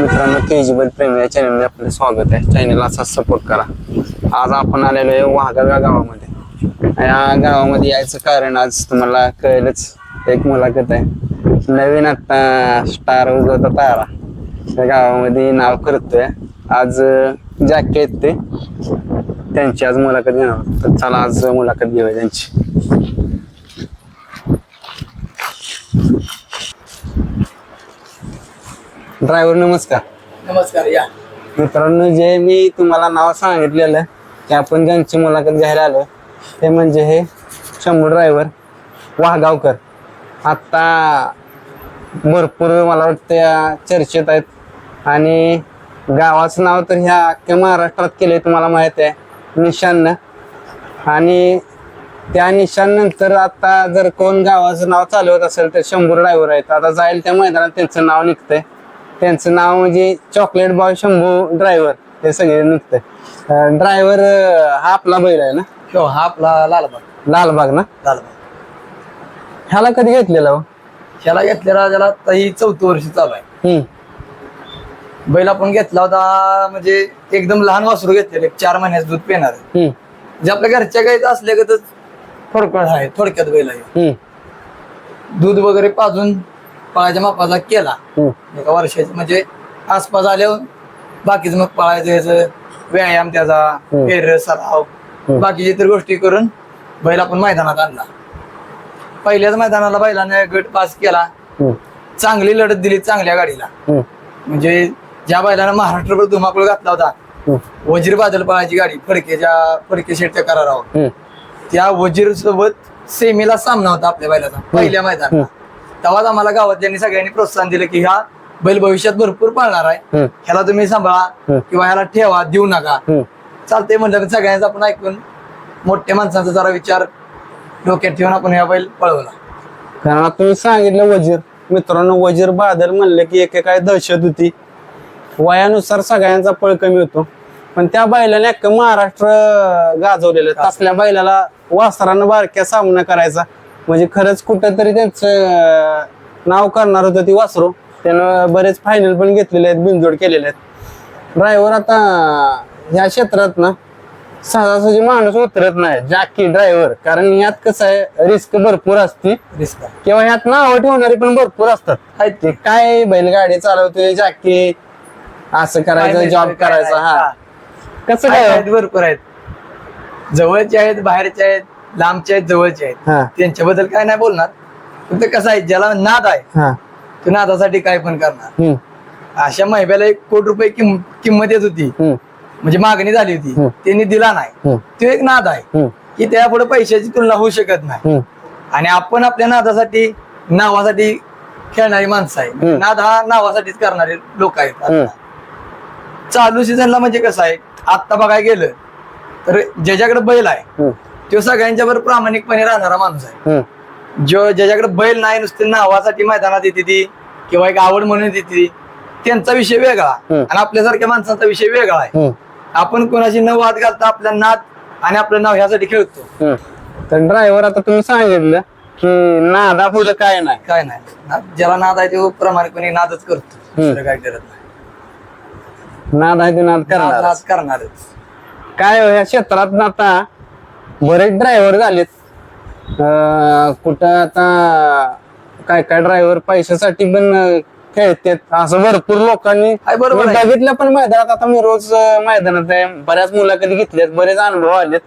मित्रांनो के जी प्रेमी या चॅनलमध्ये आपलं स्वागत आहे. चॅनलला असा सपोर्ट करा. आज आपण आलेलो आहे वाघाव्या गावामध्ये. या गावामध्ये यायचं कारण आज तुम्हाला कळेलच. एक मुलाखत आहे. नवीन आता स्टार उगवता तारा. या गावामध्ये नाव करतोय. आज जॅके आहेत ते. त्यांची आज मुलाखत घेणार तर चला आज मुलाखत घेऊया त्यांची. ड्रायव्हर नमस्कार. नमस्कार या. मित्रांनो जे मी तुम्हाला नाव सांगितलेलं की आपण ज्यांची मुलाखत घ्यायला आलो ते म्हणजे हे शंभू ड्रायव्हर वाघावकर. आत्ता भरपूर मला वाटतं या चर्चेत आहेत. आणि गावाचं नाव तर ह्या अख्ख्या महाराष्ट्रात केले तुम्हाला माहीत आहे निशाननं आणि त्या निशान नंतर आता जर कोण गावाचं नाव चालवत असेल तर शंभर ड्रायव्हर आहेत. आता जाईल त्या मैदानात त्यांचं नाव निघतंय. त्यांचं नाव म्हणजे चॉकलेट बॉय शंभू ड्रायव्हर हे सगळे निघतंय ड्रायव्हर हा आपला बैल आहे ना? हो हा आपला लालबाग. लालबाग ना? लालबाग. ह्याला कधी घेतलेला हो? ह्याला घेतलेला त्याला आता ही चौथं वर्ष चालू आहे. बैल आपण घेतला होता म्हणजे एकदम लहान वासरू घेतलेले चार महिन्याचं दूध पिणार जे आपल्या घरच्या गाईत असले का थोडक्यात आहे थोडक्यात बैल आहे. दूध वगैरे पाजून पळाच्या मापाचा केला. एका वर्षाची. म्हणजे आसपास आल्यावर बाकीचं मग पळायचं व्यायाम त्याचा. फेर सराव. बाकीची इतर गोष्टी करून बैल आपण मैदानात आणला. पहिल्याच मैदानाला बैलाने गट पास केला. चांगली लढत दिली चांगल्या गाडीला. म्हणजे ज्या बैलानं महाराष्ट्रभर धुमाकूळ घातला होता वजीर बादल पळायची गाडी फडकेच्या फडके शेटच्या करारावर. त्या वजीर सोबत सेमीला सामना होता आपल्या बैलाचा पहिल्या मैदानात तेव्हाच आम्हाला गावातल्यांनी सगळ्यांनी प्रोत्साहन दिलं की हा बैल भविष्यात भरपूर पाळणार आहे. ह्याला तुम्ही सांभाळा. किंवा ह्याला ठेवा देऊ नका. चालतंय म्हणलं सगळ्यांचं आपण ऐकून मोठ्या माणसांचा जरा विचार डोक्यात ठेवून आपण ह्या बैल पळवला. कारण तुम्ही सांगितलं वजीर. मित्रांनो वजीर बादल म्हणलं की एकेकाळी दहशत होती. वयानुसार सगळ्यांचा पळ कमी होतो. पण त्या बैलाने अख्खं महाराष्ट्र गाजवलेलं तसल्या बैलाला वासरानं बारक्या सामना करायचा. म्हणजे खरंच कुठंतरी त्यांचं नाव करणार होतं ती वासरू. त्यानं बरेच फायनल पण घेतलेले आहेत बिनजोड केलेले आहेत. ड्रायव्हर आता ह्या क्षेत्रात ना सहजासहजी माणूस उतरत नाही जाकी ड्रायव्हर कारण यात कसं आहे रिस्क भरपूर असते. रिस्क किंवा ह्यात नाव ठेवणारे पण भरपूर असतात. आहेत ते काय बैलगाडी चालवतोय जाकी? असं करायचं जॉब करायचा. हा. कसं काय आहेत, भरपूर आहेत. जवळचे आहेत बाहेरचे आहेत. लांबचे आहेत जवळचे आहेत. त्यांच्याबद्दल काय नाही बोलणार. फक्त कसं आहे ज्याला नाद आहे हा. तो नादासाठी काय पण करणार. हम्म, अशा महिब्याला एक कोटी रुपये किंम- किंमत येत होती. हम्म, म्हणजे मागणी झाली होती. त्यांनी दिला नाही. हम्म, तो एक नाद आहे. हम्म, की त्यापुढे पैशाची तुलना होऊ शकत नाही. हम्म, आणि आपण आपल्या नादासाठी नावासाठी खेळणारी माणसं आहे. हम्म. नाद हा नावासाठीच करणारे लोक आहेत. चालू सीझनला म्हणजे कसं आहे आत्ता बघायला गेलं तर ज्याच्याकडे बैल आहे हम्म, तो सगळ्यांच्या बरोबर प्रामाणिकपणे राहणारा माणूस आहे. जो ज्याच्याकडे बैल नाही नुसते नावासाठी मैदानात येते ती किंवा एक आवड म्हणून येते ती त्यांचा विषय वेगळा. आणि आपल्यासारख्या माणसांचा विषय वेगळा आहे. आपण कोणाशी न वाद घालता आपल्या नाद आणि आपलं नाव ह्यासाठी खेळतो. तर ड्रायव्हर आता तुम्ही सांगितलं की नादा पुढं काय नाही. काय नाही. ना- ज्याला नाद आहे तो प्रामाणिकपणे नादच करतो. दुसरं काय करत नाही. नाद आहे ते नाद नाद करणार नाद करणारच. काय हो, या क्षेत्रात आता बरेच ड्रायव्हर झालेत. कुठं आता काय काय ड्रायव्हर पैशासाठी पण खेळतात. असं भरपूर लोकांनी आहे, बरोबर आहे. बघितलं पण मैदानात. आता मी रोज मैदानात आहे. बऱ्याच मुलाखती घेतल्यात बरेच अनुभव आलेत.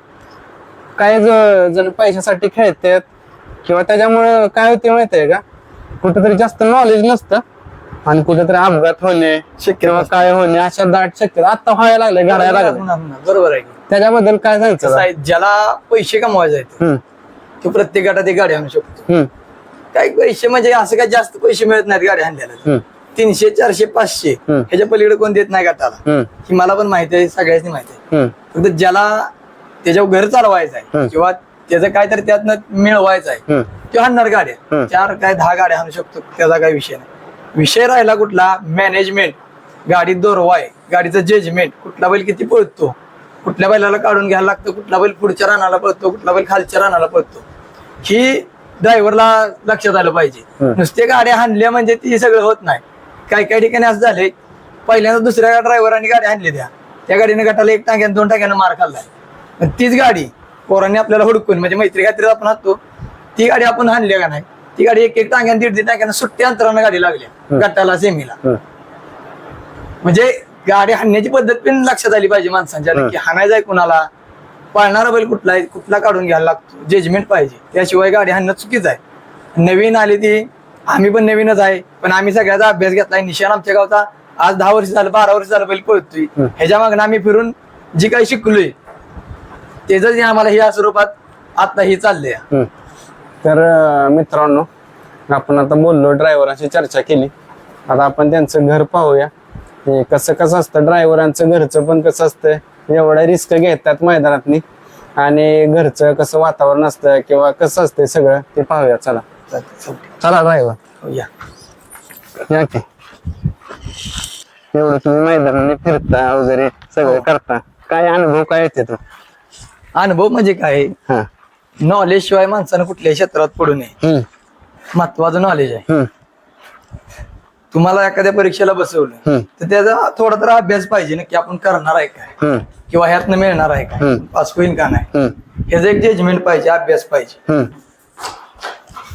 काही जण पैशासाठी खेळतात. किंवा त्याच्यामुळे काय होते माहितीये का? कुठेतरी जास्त नॉलेज नसतं. आणि कुठेतरी अपघात होणे शक्य किंवा काय होणे अशा दाट शक्यता आता व्हायला लागले घडायला लागले. बरोबर आहे. त्याच्याबद्दल काय कसं सांगतो आहे ज्याला पैसे कमवायचे आहेत तो प्रत्येक गटात एक गाडी आणू शकतो. काही पैसे म्हणजे असं काय जास्त पैसे मिळत नाहीत गाडी आणल्याला तीनशे चारशे पाचशे हम्म. ह्याच्या पलीकडे कोण देत नाही गटाला. ही मला पण माहिती आहे सगळ्यांनी माहिती आहे. फक्त ज्याला त्याच्यावर घर चालवायचं हम्म. आहे किंवा त्याचं काहीतरी त्यातनं मिळवायचं आहे तो आणणार गाड्या. चार काय दहा गाड्या आणू शकतो त्याचा काही विषय नाही. विषय राहिला कुठला? मॅनेजमेंट गाडीत दोरवा आहे गाडीचं जजमेंट कुठला बैल किती पळतो? कुठल्या बैलाला काढून घ्यायला लागतं कुठला बैल पुढच्या रानाला पळतो कुठला बैल खालच्या रानाला पळतो. ही ड्रायव्हरला लक्षात आलं पाहिजे. नुसते गाड्या हाणल्या म्हणजे ती सगळं होत नाही. काही काही ठिकाणी असं झालंय पहिल्यांदा दुसऱ्या ड्रायव्हरांनी गाडी आणली त्या. त्या गाडीने गटाला एक टाक्यानं दोन टाक्यानं मार खाल्लाय. पण तीच गाडी पोरांनी आपल्याला हुडकून म्हणजे मैत्री खात्री आपण आणतो ती गाडी आपण आणली का नाही? ती गाडी एक एक टाक्यानं दीड दीड टाक्यानं सुट्टी अंतरानं गाडी लागल्या. गटाला सेमीला. म्हणजे गाडी हाणण्याची पद्धत पण लक्षात आली पाहिजे माणसांच्या. की हाणायचं आहे कुणाला? पाळणारा बैल कुठला आहे? कुठला काढून घ्यायला लागतो? जजमेंट पाहिजे. त्याशिवाय गाडी हाणणं चुकीच आहे. नवीन आली ती आम्ही पण नवीनच आहे. पण आम्ही सगळ्याचा अभ्यास घेतलाय. निशान आमच्या गावचा आज दहा वर्ष झालं बारा वर्ष झालं बैल पळतोय. ह्याच्या मागणं आम्ही फिरून जी काही शिकलोय त्याच आम्हाला ह्या स्वरूपात आता हे चाललंय. तर मित्रांनो आपण आता बोललो ड्रायव्हरांशी चर्चा केली. आता आपण त्यांचं घर पाहूया. हे कसं कसं असतं ड्रायव्हरांचं घरचं पण कसं असतं एवढ्या रिस्क घेतात मैदानातनी. आणि घरचं कसं वातावरण असतं किंवा कसं असतं सगळं ते पाहूया चला. चला ड्रायव्हर हो, या एवढं तुम्ही मैदानाने फिरता वगैरे सगळं करता. काय अनुभव काय येते तो? अनुभव म्हणजे काय? हा. नॉलेज शिवाय माणसानं कुठल्याही क्षेत्रात पडू नये. महत्वाचं नॉलेज आहे. तुम्हाला एखाद्या परीक्षेला बसवलं तर त्याचा थोडा तर अभ्यास पाहिजे ना की आपण करणार आहे काय? किंवा ह्यातनं मिळणार आहे काय. पास होईल का नाही? ह्याचं एक जजमेंट पाहिजे अभ्यास पाहिजे.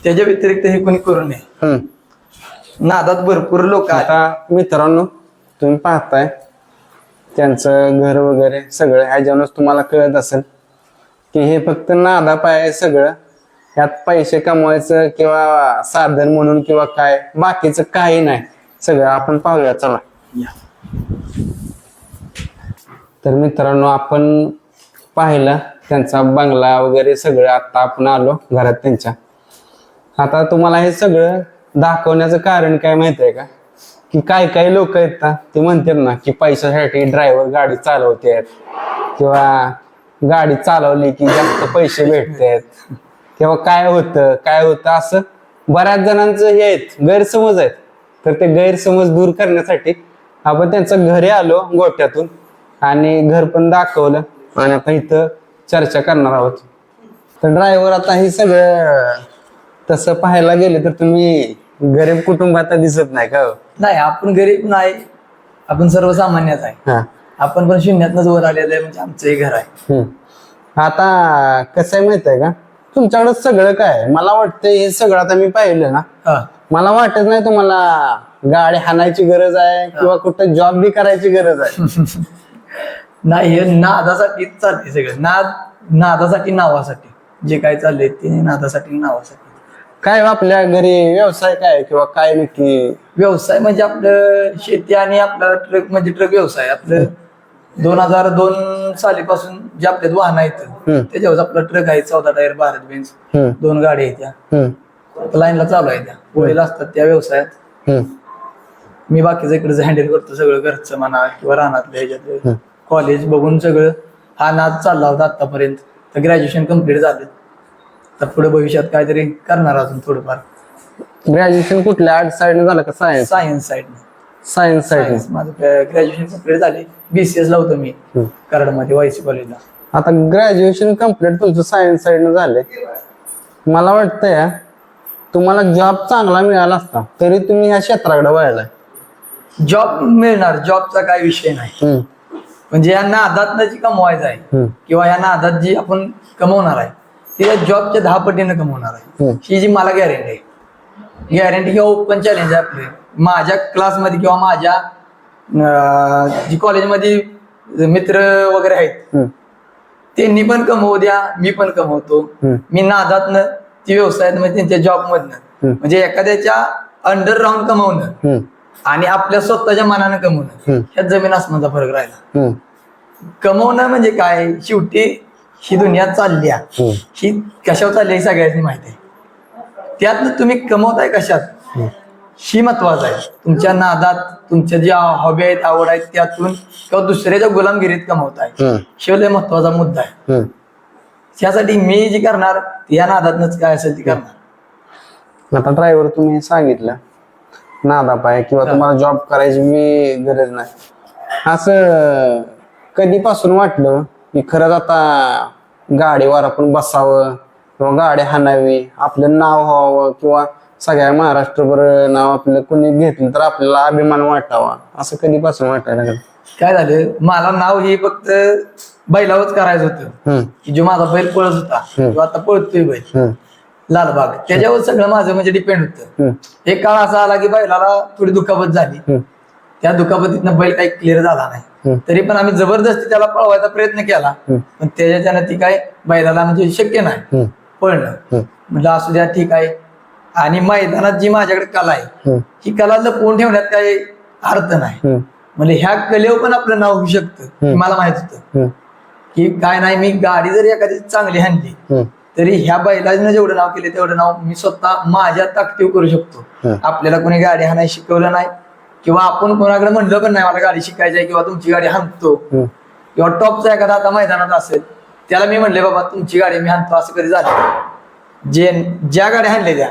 त्याच्या व्यतिरिक्त हे कोणी करू नये. नादात भरपूर लोक आहेत. आता मित्रांनो तुम्ही पाहताय त्यांचं घर वगैरे सगळं ह्याच्यावरूनच तुम्हाला कळत असेल की हे फक्त नादाप आहे सगळं ह्यात पैसे कमवायचं किंवा साधन म्हणून किंवा काय बाकीचं काही नाही. सगळं आपण पाहूया चला. तर मित्रांनो आपण पाहिलं त्यांचा बंगला वगैरे सगळं. आता आपण आलो घरात त्यांच्या. आता तुम्हाला हे सगळं दाखवण्याचं कारण काय माहीत आहे का? की काय काय लोक आहेत ना ते म्हणतात ना की पैशासाठी ड्रायव्हर गाडी चालवतात किंवा गाडी चालवली की जास्त पैसे भेटतात किंवा काय होतं काय होतं असं बऱ्याच जणांचं हे आहेत गैरसमज आहेत. तर ते गैरसमज दूर करण्यासाठी आपण त्यांचं घरी आलो गोट्यातून आणि घर पण दाखवलं आणि आता इथं चर्चा करणार आहोत. तर ड्रायव्हर आता हे सगळं तसं पाहायला गेले तर तुम्ही गरीब कुटुंबात दिसत नाही का हो? नाही आपण गरीब नाही. आपण सर्वसामान्यच आहे. हा. आपण पण शून्यातनच वर आलेलं आहे म्हणजे आमचं हे घर आहे. आता कसं आहे माहीत आहे का? तुमच्याकडे सगळं काय आहे? मला वाटतं हे सगळं आता मी पाहिलं ना. हा. मला वाटत नाही तुम्हाला गाडी हाणायची गरज आहे किंवा कुठं जॉब बी करायची गरज आहे. नाही हे नादासाठी चालते सगळं. नाद नादासाठी नावासाठी. जे काय चाललंय ते नादासाठी नावासाठी. काय आपल्या घरी व्यवसाय काय आहे? किंवा काय नक्की? व्यवसाय म्हणजे आपलं शेती आणि आपला ट्रक म्हणजे ट्रक व्यवसाय. आपलं दोन हजार दोन सालीपासून जे आपल्यात वाहन आहेत. त्याच्यावर आपला ट्रक आहे चौदा टायर भारत बेंच दोन गाड्या आहेत त्या. लाईनला चालू आहे त्या. पोळीला असतात त्या व्यवसायात. मी बाकीचं इकडे हँडल करतो सगळं घरचं म्हणा किंवा रानातलं ह्याच्यात. कॉलेज बघून सगळं. हा नाद चालला होता आतापर्यंत. तर ग्रॅज्युएशन कंप्लीट झालं. तर पुढे भविष्यात काहीतरी करणार अजून थोडंफार. ग्रॅज्युएशन कुठल्या आर्ट साईडने झालं का science science side science science माझं ग्रॅज्युएशन कंप्लीट झाले. बीसीएस ला होतो मी. कराडमध्ये वायसी कॉलेजला आता ग्रॅज्युएशन कंप्लीट तुमचं सायन्स साईडनं झालंय. मला वाटतंय तुम्हाला जॉब चांगला मिळाला असता तरी तुम्ही ह्या क्षेत्राकडे वळलाय. जॉब मिळणार. जॉबचा काय विषय नाही. हम्म, म्हणजे या नादात जी कमवायचं आहे हम्म, किंवा या नादात जी आपण कमवणार आहे ती या जॉबच्या दहा पटीनं कमवणार आहे. हम्म, ही जी मला गॅरंटी आहे. गॅरंटी किंवा ओपन चॅलेंज आहे आपले. माझ्या क्लासमध्ये किंवा माझ्या अं, जी कॉलेजमध्ये मित्र वगैरे आहेत हम्म, त्यांनी पण कमवू द्या मी पण कमवतो. हम्म, मी नादातनं ती व्यवसायात म्हणजे त्यांच्या जॉब मधनं. म्हणजे एखाद्याच्या अंडर राऊंड कमवणं हम्म, आणि आपल्या स्वतःच्या मनानं कमवणं. हम्म. ह्यात जमीन आसमानचा फरक राहिला. हम्म, कमवणं म्हणजे काय? शेवटी ही दुनिया चालली आहे. हम्म, ही कशावर चालली आहे ही सगळ्यांनी माहिती आहे. त्यातनं तुम्ही कमवताय कशात. ही महत्वाचं आहे. तुमच्या नादात तुमच्या ज्या हॉबी आहेत आवड आहेत त्यातून किंवा दुसऱ्याच्या गुलामगिरीत कमवताय. हम्म, शिवले महत्त्वाचा मुद्दा आहे. हम्म. त्यासाठी मी जी करणार या नादातनच काय असेल ती करणार. आता ड्रायव्हर तुम्ही सांगितलं नादाप आहे किंवा तुम्हाला जॉब करायची बी गरज नाही. असं कधीपासून वाटलं की खरंच आता गाडीवर आपण बसावं किंवा गाडी हाणावी आपलं नाव व्हावं किंवा सगळ्या महाराष्ट्रभर नाव आपलं कोणी घेतलं तर आपल्याला अभिमान वाटावा असं कधीपासून वाटायला लागलं? काय झालं? मला नाव हे फक्त बैलावच करायचं होतं. की जो माझा बैल पळत होता तो आता पळतोय बैल लालबाग. त्याच्यावर सगळं माझं म्हणजे डिपेंड होतं. एक काळ असा आला की बैलाला थोडी दुखापत झाली. त्या दुखापतीतनं बैल काही क्लिअर झाला नाही. तरी पण आम्ही जबरदस्ती त्याला पळवायचा प्रयत्न केला. पण त्याच्यानं ती काय बैलाला म्हणजे शक्य नाही. पळणं. हम्म, म्हटलं असू द्या ठीक आहे. आणि मैदानात जी माझ्याकडे कला आहे ही. कला लपवून ठेवण्यात काही अर्थ नाही. म्हणजे ह्या कलेवर पण आपलं नाव होऊ शकतं मला माहीत होतं. की काय नाही मी गाडी जरी एखादी चांगली हाणली हम्म, तरी ह्या बैलानं जेवढं नाव केलं तेवढं नाव मी स्वतः माझ्या ताकदीव करू शकतो. आपल्याला कोणी गाडी हाणायला शिकवलं नाही किंवा आपण कोणाकडे म्हणलं पण नाही मला गाडी शिकायची आहे किंवा तुमची गाडी हाणतो. किंवा टॉपचा एखादा आता मैदानात असेल त्याला मी म्हणले बाबा तुमची गाडी मी हाणतो असं कधी झालं जे ज्या गाड्या हाणल्या त्या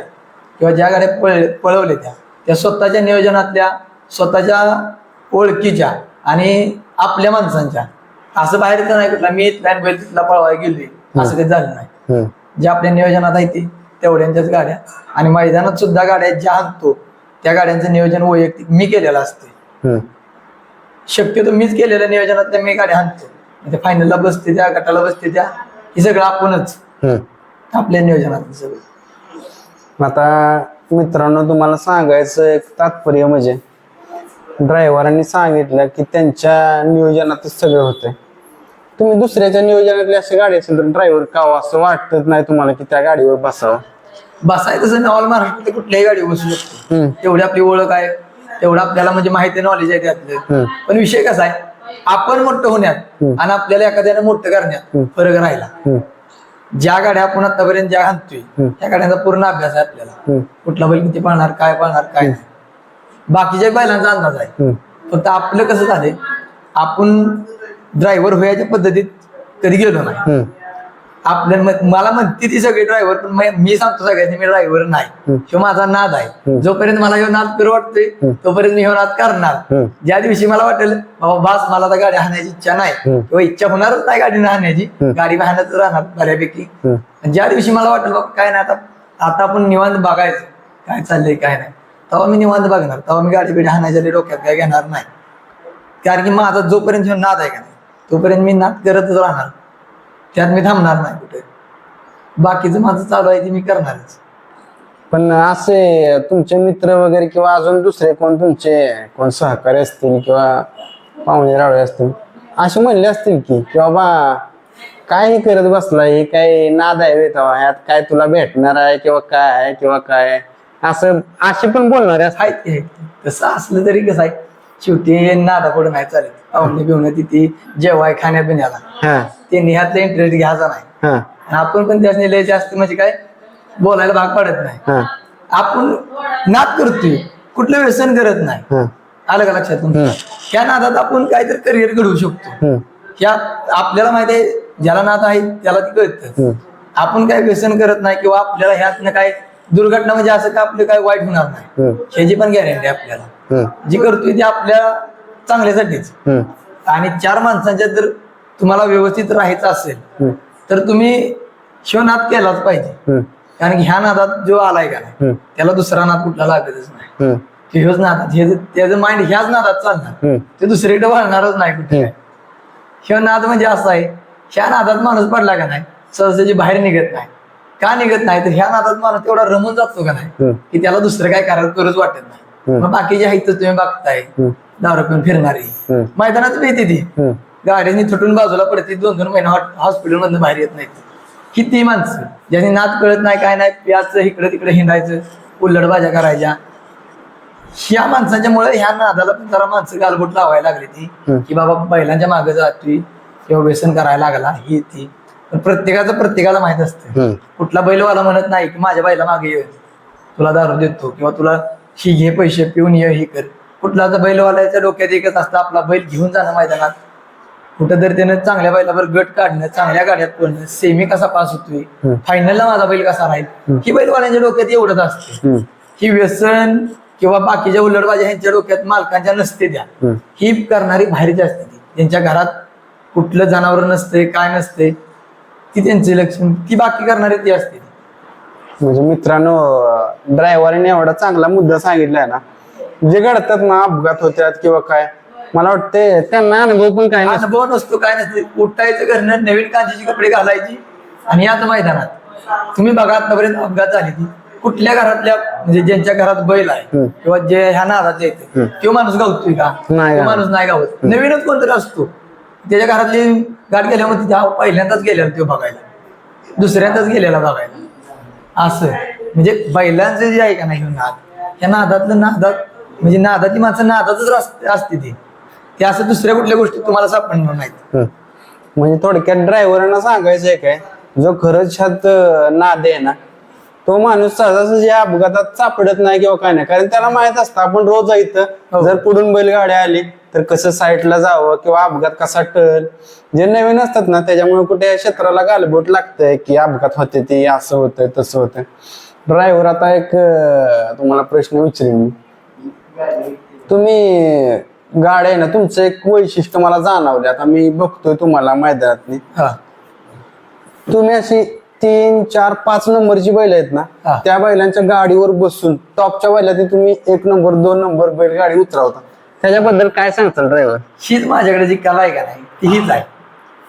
किंवा ज्या गाड्या पळ पळवल्या त्या त्या स्वतःच्या नियोजनातल्या स्वतःच्या ओळखीच्या आणि आपल्या माणसांच्या. असं बाहेरचं नाही कुठला मी आणि बैल तिथला पळवायला गेलोय. असं कधी झालं नाही. जे आपल्या नियोजनात आहे ते तेवढ्यांच्याच गाड्या. आणि मैदानात सुद्धा गाड्या ज्या आणतो त्या गाड्यांचं नियोजन वैयक्तिक मी केलेलं असते. शक्यतो मीच केलेल्या नियोजनात मी गाड्या आणतो. म्हणजे फायनलला बसते त्या गटाला बसते त्या. हे सगळं आपणच. आपल्या नियोजनात सगळं. आता मित्रांनो तुम्हाला सांगायचं एक तात्पर्य म्हणजे ड्रायव्हरांनी सांगितलं की त्यांच्या नियोजनातच सगळं होतंय. तुम्ही दुसऱ्याच्या नियोजनातली अशी गाडी असेल तर ड्रायव्हर कावा असं वाटत नाही तुम्हाला की त्या गाडीवर बसावं? बसाय तसं ऑल महाराष्ट्रात कुठल्याही गाडी बसू शकतो. तेवढी आपली ओळख आहे. तेवढं आपल्याला म्हणजे माहिती नॉलेज आहे त्यातलं. पण विषय कसा आहे? आपण मोठं होण्यात. आणि आपल्याला एखाद्याने मोठं करण्यात. फरक राहिला. ज्या गाड्या आपण आतापर्यंत ज्या हम्म. त्या गाड्यांचा पूर्ण अभ्यास आहे आपल्याला. कुठला बैल किती पळणार काय पळणार काय नाही. बाकीच्या बैलांचा अंदाज आहे. फक्त आपलं कसं झालंय आपण ड्रायव्हर व्हायच्या पद्धतीत कधी गेलो नाही. आपल्या मला म्हणते ती सगळे ड्रायव्हर पण मी- सांगतो सगळ्यांनी मी ड्रायव्हर नाही. तो माझा नाद आहे. जोपर्यंत मला ह्यो नाद वाटतोय. तोपर्यंत मी ह्यो नाद करणार. ज्या दिवशी मला वाटेल बाबा बास मला आता गाडी हाणायची इच्छा नाही. किंवा इच्छा होणारच नाही गाडी हाणायची. गाडी हाणत राहणार बऱ्यापैकी ज्या दिवशी मला वाटेल बाबा काय नाही आता आता आपण निवांत बघायचं काय चाललंय काय नाही तेव्हा मी निवांत बघणार तेव्हा मी गाडी बिडी हाणायच्या डोक्यात काय घेणार नाही कारण की माझा जोपर्यंत ह्यो नाद आहे का नाही तोपर्यंत मी नाद करतच राहणार त्यात मी थांबणार नाही कुठे. बाकीचं माझं चालू आहे ते मी करणारच. पण असे तुमचे मित्र वगैरे किंवा अजून दुसरे कोण तुमचे कोण सहकारी असतील किंवा पाहुणे रावळे असतील असे म्हणले असतील की की बाबा काय हे करत बसलाय? हे काय नाद आहे वेतावा ह्यात काय तुला भेटणार आहे किंवा काय आहे किंवा काय? असं असे पण बोलणारे असतात. ते. तसं असलं तरी कसं आहे? शेवटी नादा पुढे नाही चालत. पाहुणे बिवणे तिथे जेवाय खाण्यापिण्याला हा. त्यांनी ह्यातला इंटरेस्ट घ्यायचा नाही. हा. आणि आपण पण त्यासनी लय जास्त म्हणजे काय बोलायला भाग पडत नाही. हा. आपण नाद करतोय कुठलं व्यसन करत नाही. हा. आलं का लक्षात तुमच्या ह्या नादात आपण काहीतरी करिअर घडवू शकतो. ह्या आपल्याला माहिती आहे ज्याला नाद आहे त्याला ते कळतं. आपण काय व्यसन करत नाही किंवा आपल्याला ह्यातनं काय दुर्घटना म्हणजे असं का आपलं काय वाईट होणार नाही. ह्याची पण गॅरंटी आपल्याला. जी करतोय ती आपल्या चांगल्यासाठीच. आणि चार माणसांच्या जर तुम्हाला व्यवस्थित राहायचं असेल तर तुम्ही शिवनाद केलाच पाहिजे. कारण की ह्या नादात जो आलाय का त्याला दुसरा नाद कुठला लागतच नाही. ह्योच नादात हे त्याचं माइंड ह्याच नादात चालणार. ते दुसरीकडे वळणारच नाही कुठे. ह्यो नाद म्हणजे असा आहे ह्या नादात माणूस पडला का नाही सहजाची बाहेर निघत नाही. का निघत नाही? तर ह्या नादात माणूस तेवढा रमून जातो का नाही की त्याला दुसरं काय करायला करूच वाटत नाही. मग बाकीचे आहेत तुम्ही बघताय. दारू पिऊन फिरणारी. मैदानात येते ती. गाडीने थुटून बाजूला पडते दोन दोन महिने हॉस्पिटल मधून बाहेर येत नाहीत. किती माणसं. ज्यांनी नाद कळत नाही काय नाही प्याचं इकडे तिकडे हिंडायचं उल्लडबाजा करायच्या. ह्या माणसांच्या मुळे ह्या नादाला पण जरा माणसं गालबोट लावायला लागली ती. की बाबा बैलांच्या मागे जातोय किंवा व्यसन करायला लागला ही ती. पण प्रत्येकाचं प्रत्येकाला माहीत असतं. कुठला बैलवाला म्हणत नाही की माझ्या बैला मागे तुला दारू देतो किंवा तुला ही घे पैसे पिऊन ये हे कर. कुठला तर बैलवाल्याच्या डोक्यात एकच असतं आपला बैल घेऊन जाणं मैदानात. कुठं तरी त्यानं चांगल्या बैलावर गट काढणं चांगल्या गाड्यात पडणं सेमी कसा पास होतोय. फायनलला माझा बैल कसा राहील? ही. बैलवाल्यांच्या डोक्यात एवढंच असते. ही. व्यसन किंवा बाकीच्या उलटबाज्या ह्यांच्या डोक्यात मालकांच्या नसते हम्म, ही. करणारी बाहेरची असते ती. त्यांच्या घरात कुठलं जनावर नसते काय नसते ती त्यांचे लक्षण ती बाकी करणारी ती असते. म्हणजे मित्रांनो ड्रायव्हरने एवढा चांगला मुद्दा सांगितलाय ना जे घडतात ना अपघात होत्यात किंवा काय मला वाटते त्यांना अनुभव पण काय नसतो. अनुभव नसतो काय नसते. उठायचं घरनं नवीन कांचीची कपडे घालायची आणि याच मैदानात. तुम्ही बघा आतापर्यंत अपघात झाली ती कुठल्या घरातल्या म्हणजे ज्यांच्या घरात बैल आहे. किंवा जे ह्या नादात येते तो माणूस गावतोय का? नाही तो गावत. माणूस नाही गावत. नवीनच कोणतरी असतो. त्याच्या घरातली गाठ गेल्यावर तिथे हा पहिल्यांदाच गेलेला तो बघायला. दुसऱ्यांदाच गेलेला बघायला. असं म्हणजे बैलांचं जे आहे का नाही नाद या नादातलं नादात म्हणजे नादाची माणसं नादातच असते ती ते असं दुसऱ्या कुठल्या गोष्टी तुम्हाला सापडणार नाहीत. म्हणजे थोडक्यात ड्रायव्हरांना सांगायचं आहे काय जो खरंच ह्यात अं, नाद आहे ना तो माणूस सहजासहजी या अपघातात सापडत नाही किंवा काय नाही कारण त्याला माहीत असतं आपण रोज इथं हो. जर पुढून बैलगाडी आली तर कसं साईडला जावं किंवा अपघात कसा टल जे नवीन असतात ना त्याच्यामुळे कुठे या क्षेत्राला गालबोट लागतंय की अपघात होते ते असं होतंय तसं होतंय. ड्रायव्हर आता एक तुम्हाला प्रश्न विचारेन मी. तुम्ही गाड्या आहे ना तुमचं एक वैशिष्ट्य मला जाणवले आता मी बघतोय तुम्हाला मैदानातली हा. तुम्ही अशी तीन चार पाच नंबरची बैल आहेत ना. त्या बैलांच्या गाडीवर बसून टॉपच्या बैलात तुम्ही एक नंबर दोन नंबर बैल गाडी उतरवता. त्याच्याबद्दल काय सांगताल ड्रायव्हर हीच माझ्याकडे जी कला आहे का नाही ती हीच आहे.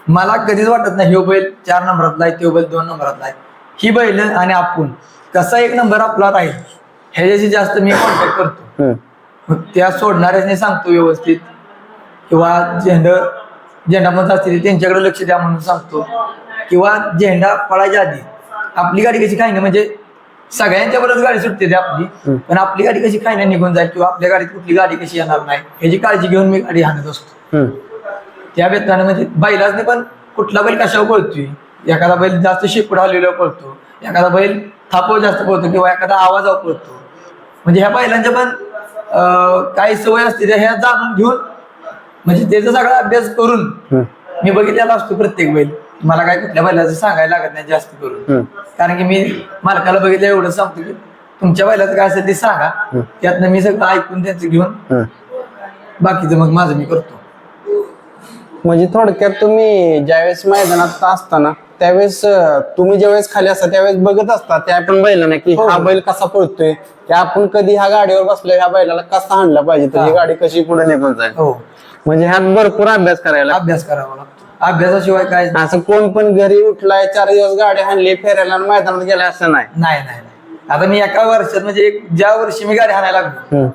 मला कधीच वाटत नाही ह्यो बैल चार नंबरातला आहे तो बैल दोन नंबरातला आहे. ही बैल आणि आपण कसा एक नंबर आपला राहील. ह्याच्याशी जास्त मी कॉन्टॅक्ट करतो. मग त्या सोडणाऱ्याने सांगतो व्यवस्थित. किंवा झेंड झेंडा पण असतील त्यांच्याकडे लक्ष द्या म्हणून सांगतो. किंवा झेंडा पळायच्या आधी. आपली गाडी कशी काही नाही म्हणजे सगळ्यांच्या बरोबर गाडी सुटते ती आपली. पण आपली गाडी कशी नाही निघून जाईल किंवा आपल्या गाडीत कुठली गाडी कशी येणार नाही ह्याची काळजी घेऊन मी गाडी हाणत असतो. त्या बेताने म्हणजे बैलासने पण कुठला बैल कशावर पळतोय? एखादा बैल जास्त शेपूट हललेला पळतो एखादा बैल थापव जास्त पळतो किंवा एखादा आवाजावर पळतो. म्हणजे ह्या बैलांच्या पण काही सवय असते त्या ह्या जाणून घेऊन म्हणजे त्याचा सगळा अभ्यास करून मी बघितलेला असतो प्रत्येक बैल. मला काय कुठल्या बैलाचं सांगायला लागत नाही जास्त करून. कारण की मी मालकाला बघितलं एवढं सांगतो की तुमच्या बैलाचं काय असेल ते सांगा. त्यातनं मी सगळं ऐकून त्यांचं घेऊन बाकीचं मग माझं मी करतो. म्हणजे थोडक्यात तुम्ही ज्यावेळेस मैदानात असताना त्यावेळेस तुम्ही ज्यावेळेस खाली असता त्यावेळेस बघत असता त्या पण बैलांना की हो. हा बैल कसा पळतोय की आपण कधी ह्या गाडीवर बसलो ह्या बैलाला कसा हाणला पाहिजे तर ही हा. गाडी कशी पुढे निघून जाईल? हो. म्हणजे ह्यात भरपूर अभ्यास करायला अभ्यास करावा लागतो. अभ्यासाशिवाय काय असं कोण पण घरी उठलाय चार दिवस गाडी हाणली फेरायला आणि मैदानात गेलाय असं नाही. नाही नाही नाही. आता मी एका वर्षात म्हणजे एक ज्या वर्षी मी गाडी हाणायला लागलो हम्म,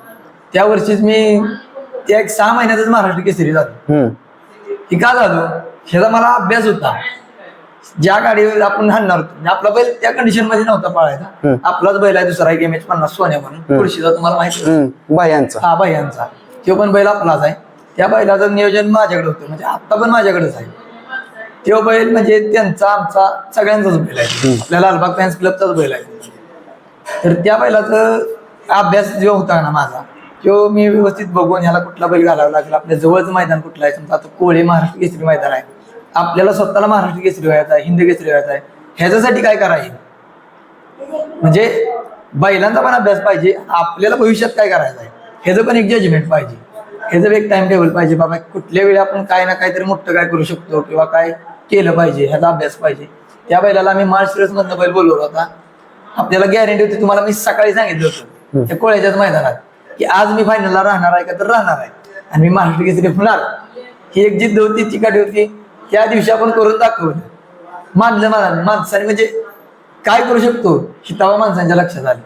त्या वर्षीच मी त्या एक सहा महिन्यातच महाराष्ट्र केसरी झालो. हम्म, की का झालो? ह्याचा मला अभ्यास होता. ज्या गाडीवर आपण हाणणार होतो म्हणजे आपला बैल त्या कंडिशनमध्ये नव्हता पाळायचा. हम्म. आपलाच बैल आहे दुसरा एक एम एच पन्नास सोन्या म्हणून पुरुषीचा तुम्हाला माहिती. हम्म, बायांचा हा बाह्यांचा. तो पण बैल आपलाच आहे. त्या बैलाचं नियोजन माझ्याकडे होतं. म्हणजे आता पण माझ्याकडेच आहे. तो बैल म्हणजे त्यांचा आमचा सगळ्यांचाच बैल आहे. आपल्या लालबाग फॅन्स क्लबचाच बैल आहे. तर त्या बैलाचं अभ्यास जो होता ना माझा तो मी व्यवस्थित बघून ह्याला कुठला बैल घालावा लागेल आपल्या जवळचं मैदान कुठलं आहे? समजा आता कोळे महाराष्ट्र केसरी मैदान आहे. आपल्याला स्वतःला महाराष्ट्र केसरी व्हायचा आहे हिंद केसरी व्हायचा आहे. ह्याच्यासाठी काय करायचं? म्हणजे बैलांचा पण अभ्यास पाहिजे आपल्याला भविष्यात काय करायचं आहे? ह्याचं पण एक जजमेंट पाहिजे. ह्याचं एक टाइम टेबल पाहिजे बाबा कुठल्या वेळी आपण काय ना काहीतरी मोठं काय करू शकतो किंवा काय केलं पाहिजे ह्याचा अभ्यास पाहिजे. त्या बैलाला आम्ही मार्च मधनं बैल बोलवला होता. आपल्याला गॅरंटी होती तुम्हाला मी सकाळी सांगितलं होतं त्या कोळ्याच्याच मैदानात की आज मी फायनलला राहणार आहे का? तर राहणार आहे. आणि मी महाराष्ट्र केसरी होणार ही एक जिद्द होती चिकाटी होती. त्या दिवशी आपण करून दाखवलं. मानलं मला माणसाने म्हणजे काय करू शकतो ही तेव्हा माणसांच्या लक्षात आलं.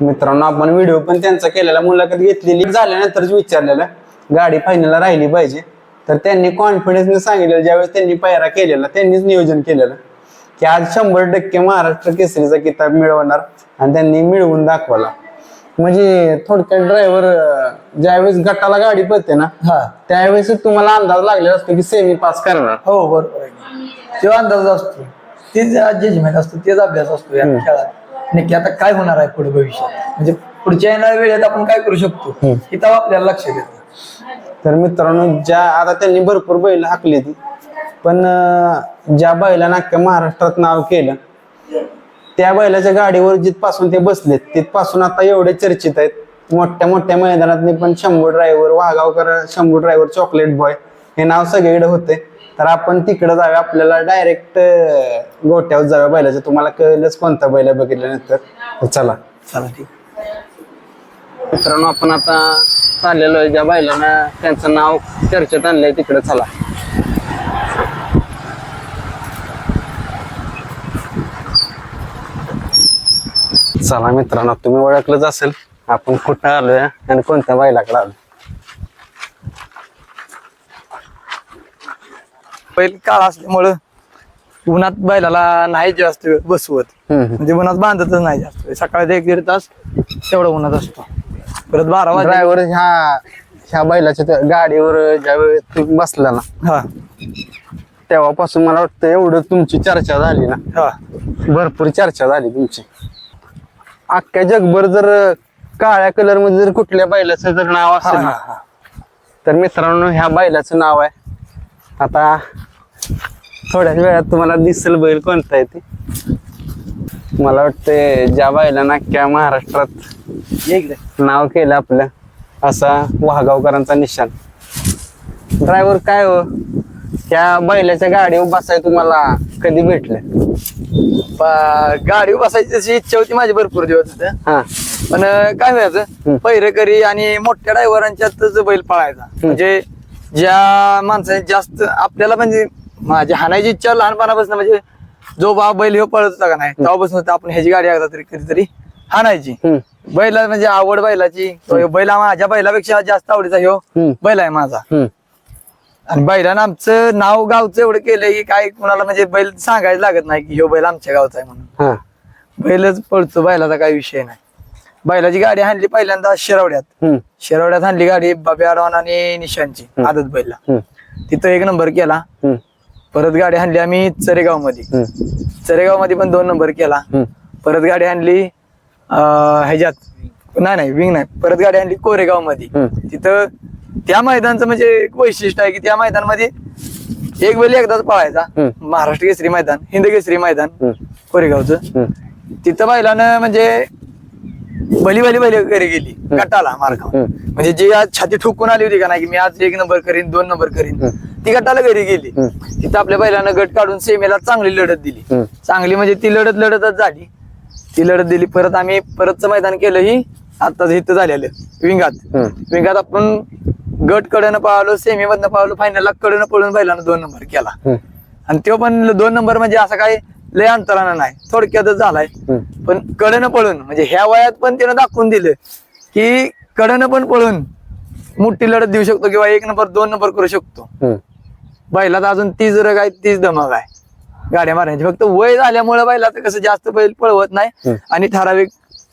मित्रांनो आपण व्हिडिओ पण त्यांचा केलेला मुलाखत घेतलेली. झाल्यानंतरच विचारलेलं. गाडी फायनलला राहिली पाहिजे. तर त्यांनी कॉन्फिडन्सने सांगितलेलं ज्यावेळेस त्यांनी पायरा केलेला त्यांनीच नियोजन केलेलं. की आज शंभर टक्के महाराष्ट्र केसरीचा किताब मिळवणार आणि त्यांनी मिळवून दाखवला. म्हणजे थोडक्यात ड्रायव्हर ज्यावेळेस गटाला गाडी पळते ना हा. त्यावेळेस तुम्हाला अंदाज लागलेला असतो की सेमी पास करणार. हो बरोबर आहे. तेव्हा अंदाज असतो तेच जजमेंट असतो तेच अभ्यास असतो या खेळात. नक्की आता काय होणार आहे पुढे भविष्यात? म्हणजे पुढच्या येणाऱ्या वेळेत आपण काय करू शकतो. हे तेव्हा आपल्याला लक्ष देतं तर मित्रांनो ज्या आता त्यांनी भरपूर बैल हाकली ती. पण ज्या बैलानं अख्ख्या महाराष्ट्रात नाव केलं त्या बैलाच्या गाडीवर जिथपासून ते बसलेत तिथपासून आता एवढे चर्चित आहेत. मोठ्या मोठ्या मैदानात पण Shambhu driver Waghavkar Shambhu driver chocolate boy हे नाव सगळीकडे होते. तर आपण तिकडे जावे आपल्याला डायरेक्ट गोट्यावर जाव्या बैलाचं. तुम्हाला कळलंच कोणता बैल बघितल्यानंतर. चला. चला ठीक. मित्रांनो आपण आता चाललेलो आहे ज्या बैलांना त्यांचं नाव चर्चेत आणलंय तिकडे चला. चला मित्रांनो तुम्ही ओळखलंच असेल आपण कुठं आलोय आणि कोणत्या बैलाकडे आलो बैल काळ असल्यामुळं उन्हात बैलाला नाही जास्त वेळ बसवत. म्हणजे उन्हात बांधतच नाही जास्त वेळ. सकाळी एक दीड तास तेवढा उन्हात असतो. परत बारा वाजता ड्रायव्हर ह्या ह्या बैलाच्या त्या गाडीवर ज्या वेळेस तुम्ही बसला ना हा. तेव्हापासून मला वाटतं एवढं तुमची चर्चा झाली ना. हा. भरपूर चर्चा झाली तुमची. अख्ख्या जगभर जर काळ्या कलरमध्ये जर कुठल्या बैलाचं जर नाव असेल ना. तर मित्रांनो ह्या बैलाचं नाव आहे. आता थोड्याच वेळात तुम्हाला दिसेल बैल कोणता आहे ते. मला वाटतं ज्या बैलानं अख्ख्या महाराष्ट्रात नाव केलं आपलं असा वाघावकरांचा निशाण. ड्रायव्हर काय हो? त्या बैलाच्या गाडीवर बसाय तुम्हाला कधी भेटले? पा- गाडीवर बसायची तशी इच्छा होती माझी भरपूर दिवस तिथं. हा. पण अं, काय. व्हायचं पहिरेकरी आणि मोठ्या ड्रायव्हरांच्यातच बैल पळायचा. म्हणजे ज्या माणसाने जास्त आपल्याला म्हणजे माझी हाणायची इच्छा लहानपणापासून म्हणजे जो बा बैल ह्यो पळत होता का नाही तेव्हापासून आपण ह्याची गाडी एकदा तरी कधीतरी हाणायची. बैला म्हणजे आवड बैलाची तो बैला माझ्या बैलापेक्षा जास्त आवडीचा ह्यो बैल आहे माझा. आणि बैलानं आमचं नाव गावचं एवढं केलंय की काय कुणाला म्हणजे बैल सांगायला लागत नाही की ह्यो बैल आमच्या गावचा आहे म्हणून. बैलच पळतो बैलाचा काही विषय नाही. बैलाची गाडी हाणली पहिल्यांदा शिरवड्यात. शिरवड्यात हाणली गाडी बाब्या आणि निशांची आदत बैला हम्म, तिथं एक नंबर केला. परत गाडी हाणली आम्ही चरेगावमध्ये चरेगावमध्ये पण दोन नंबर केला. परत गाडी आणली ह्याच्यात नाही नाही विंग नाही. परत गाडी आणली कोरेगावमध्ये. तिथं त्या मैदानचं म्हणजे एक वैशिष्ट्य आहे की त्या मैदानामध्ये एक बैल एकदाच पळायचा. महाराष्ट्र केसरी मैदान हिंद केसरी मैदान कोरेगावचं. तिथं बैलानं म्हणजे भली भली भली घरी गेली गटाला मार्ग हम्म. म्हणजे जी आज छाती ठोकून आली होती का नाही की मी आज एक नंबर करीन दोन नंबर करीन. ती गटाला घरी गेली. तिथं आपल्या बैलानं गट काढून सेमेला चांगली लढत दिली. चांगली म्हणजे ती लढत लढतच झाली ती लढत दिली परत आम्ही परतचं मैदान केलं ही आताच इथं झालेलं विंगात. विंगात आपण गट कडनं पळालो सेमी मधनं पळालो फायनलला कडनं पळून बैलानं दोन नंबर केला आणि तो पण दोन नंबर म्हणजे असं काही लय अंतरानं नाही. थोडक्यातच झालाय. पण कडनं पळून म्हणजे ह्या वयात पण त्यानं दाखवून दिलं की कडनं पण पळून मोठी लढत देऊ शकतो किंवा एक नंबर दोन नंबर करू शकतो. हम्म, बैलात अजून तीच रग आहे तीच दमक आहे. गाड्या मारण्याची फक्त वय झाल्यामुळे बैलाचं कसं जास्त बैल पळवत नाही. आणि ठराविक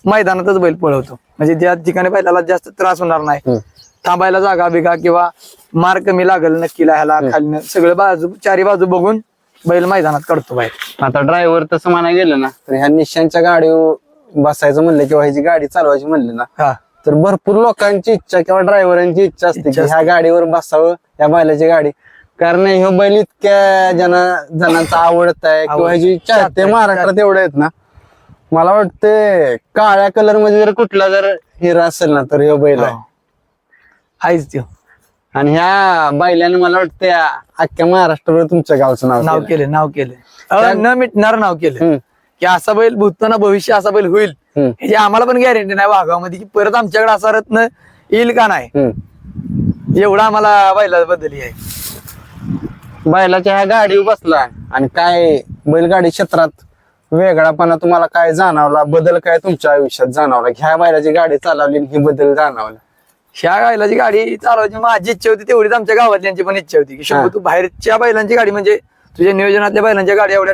मैदानातच बैल पळवतो. म्हणजे त्या ठिकाणी बैलाला जास्त त्रास होणार नाही. थांबायला जागा बिगा किंवा मार कमी लागल नक्कीला ह्याला खाली सगळं बाजू चारी बाजू बघून बैल मैदानात काढतो बाहेर. आता ड्रायव्हर तसं म्हणायला गेलं ना तर ह्या निशांच्या गाडीवर बसायचं म्हणलं किंवा ह्याची गाडी चालवायची म्हणलं ना हा. तर भरपूर लोकांची इच्छा किंवा ड्रायव्हरांची इच्छा असते की इच्छा ह्या गाडीवर बसावं या बैलाची गाडी. कारण ह्यो बैल इतक्या जना जणांचा आवडत आहे किंवा ह्याची चाहते चाहते, महाराष्ट्रात एवढे आहेत ना मला वाटतं काळ्या कलरमध्ये जर कुठला जर हिरा असेल ना तर ह्यो बैल आहे. हो. आहेच त्यो. आणि ह्या बैलाने मला वाटतं या अख्ख्या महाराष्ट्रावर तुमच्या गावचं नाव नाव केलं. केलं नाव केलं. अ, न मिटणार नाव केलं. हम्म, की असा बैल भूताना भविष्य असा बैल होईल हम्म, ह्याची आम्हाला पण गॅरंटी नाही वाघामध्ये की परत आमच्याकडे असा रत्न येईल का नाही. हम्म. एवढा आम्हाला बैला बदली आहे. बैलाच्या ह्या गाडीवर बसला आणि काय बैलगाडी क्षेत्रात वेगळापणा तुम्हाला काय जाणवला? बदल काय तुमच्या आयुष्यात जाणवला? ह्या बैलाची गाडी चालवली आणि ही बदल जाणवला? ह्या बैलाची गाडी चालवायची माझी इच्छा होती तेवढीच आमच्या गावातल्यांची पण इच्छा होती. की शंभू तू बाहेरच्या बैलांची गाडी म्हणजे तुझ्या नियोजनातल्या बैलांच्या गाडी एवढ्या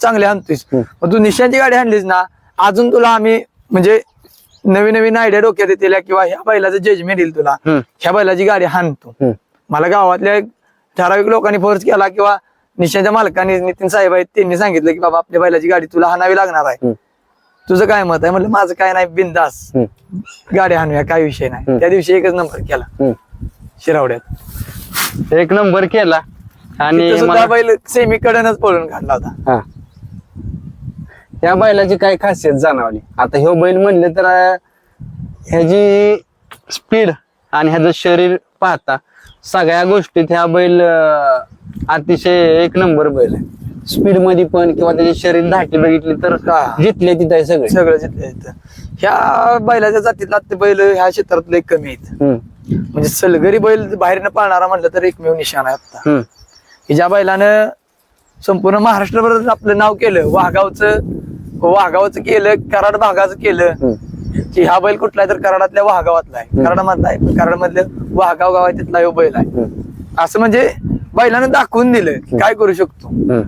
चांगल्या आणतोस. मग तू निशांची गाडी आणलीस ना अजून तुला आम्ही म्हणजे नवीन नवीन आयडिया डोक्यात येतील किंवा ह्या बैलाचं जजमेंट येईल तुला. ह्या बैलाची गाडी हाणतो. मला गावातल्या ठराविक लोकांनी फोर्स केला किंवा निशाच्या मालकांनी नितीन साहेब आहेत त्यांनी सांगितलं की बाबा आपल्या बैलाची गाडी तुला हाणावी लागणार आहे. तुझं काय मत आहे? म्हणलं माझं काय नाही बिंदास. गाडी हाणूया काय विषय नाही. त्या दिवशी एकच नंबर केला. शिरावड्यात. एक नंबर केला. आणि बैल सेमी कडनच पळून काढला होता. हा. या बैलाची काय खासियत जाणवली? आता ह्यो बैल म्हणले तर ह्याची स्पीड आणि ह्याचं शरीर पाहता सगळ्या गोष्टीत ह्या बैल अतिशय एक नंबर बैल स्पीड मध्ये पण किंवा त्याची शरीर धाटी बघितली तर. जिथले तिथे आहे सगळे. सगळं जिथलं इथं. ह्या बैलाच्या जातीतला ते बैल ह्या क्षेत्रातले कमी आहेत. हम्म, म्हणजे सलगरी बैल बाहेरनं पाळणारा म्हटलं तर एकमेव निशाण आहे आता हम्म, की ज्या बैलानं संपूर्ण महाराष्ट्रभर आपलं नाव केलं वाघावचं वाघावचं केलं कराड भागाचं केलं हम्म. की हा बैल कुठला आहे तर कराडातल्या वाघावातला आहे. कराडामधला आहे. कराड मधलं वाघाव गाव आहे तिथला ह्यो बैल आहे. हम्म, असं म्हणजे बैलानं दाखवून दिलं की काय करू शकतो. हम्म.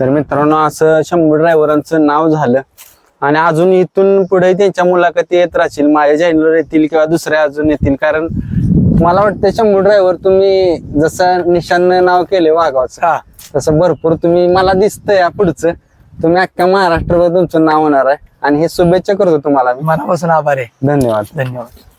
तर मित्रांनो असं शंभर ड्रायव्हरांचं नाव झालं. आणि अजून इथून पुढे त्यांच्या मुलाखती येत राहतील माझ्या चॅनलवर येतील किंवा दुसऱ्या अजून येतील. कारण मला वाटतं शंभर ड्रायव्हर तुम्ही जसं निशान नाव केले वाघावचं तसं भरपूर तुम्ही मला दिसतंय या पुढचं. तुम्ही अख्ख्या महाराष्ट्रभर तुमचं नाव होणार आहे. आणि हे शुभेच्छा करतो तुम्हाला मनापासून आभार आहे. धन्यवाद. धन्यवाद.